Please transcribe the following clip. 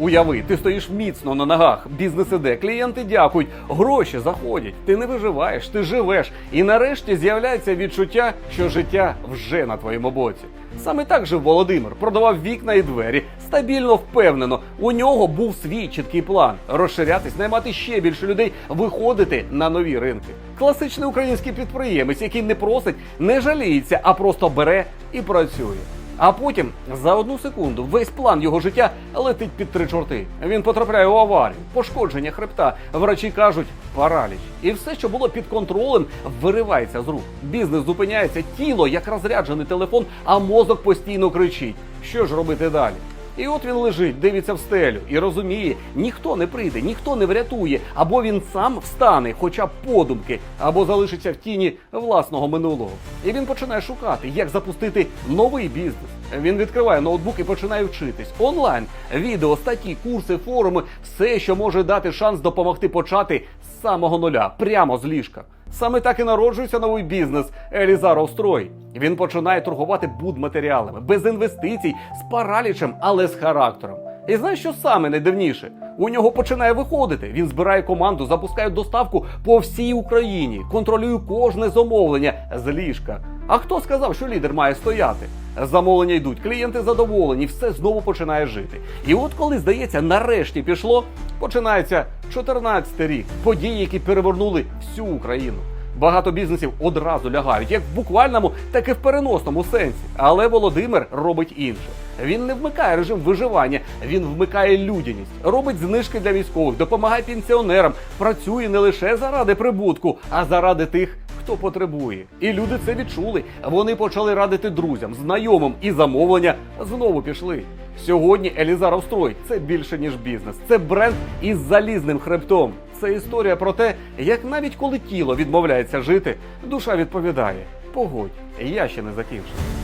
Уяви, ти стоїш міцно на ногах, бізнес іде, клієнти дякують, гроші заходять. Ти не виживаєш, ти живеш. І нарешті з'являється відчуття, що життя вже на твоєму боці. Саме так жив Володимир, продавав вікна і двері, стабільно впевнено. У нього був свій чіткий план розширятись, наймати ще більше людей, виходити на нові ринки. Класичний український підприємець, який не просить, не жаліється, а просто бере і працює. А потім за одну секунду весь план його життя летить під три чорти. Він потрапляє у аварію, пошкодження хребта. Врачі кажуть параліч. І все, що було під контролем, виривається з рук. Бізнес зупиняється, тіло як розряджений телефон, а мозок постійно кричить. Що ж робити далі? І от він лежить, дивиться в стелю і розуміє, ніхто не прийде, ніхто не врятує, або він сам встане, хоча б подумки, або залишиться в тіні власного минулого. І він починає шукати, як запустити новий бізнес. Він відкриває ноутбук і починає вчитись онлайн. Відео, статті, курси, форуми, все, що може дати шанс допомогти почати з самого нуля, прямо з ліжка. Саме так і народжується новий бізнес Елізаров Строй. Він починає торгувати будматеріалами без інвестицій, з паралічем, але з характером. І знаєш, що саме найдивніше? У нього починає виходити. Він збирає команду, запускає доставку по всій Україні, контролює кожне замовлення з ліжка. А хто сказав, що лідер має стояти? Замовлення йдуть, клієнти задоволені, все знову починає жити. І от коли здається, нарешті пішло, починається 14 рік. Події, які перевернули всю Україну. Багато бізнесів одразу лягають, як в буквальному, так і в переносному сенсі. Але Володимир робить інше. Він не вмикає режим виживання, він вмикає людяність, робить знижки для військових, допомагає пенсіонерам, працює не лише заради прибутку, а заради тих, хто потребує. І люди це відчули. Вони почали радити друзям, знайомим, і замовлення знову пішли. Сьогодні Елізаров Строй це більше ніж бізнес. Це бренд із залізним хребтом. Це історія про те, як навіть коли тіло відмовляється жити, душа відповідає: погодь, я ще не закінчив.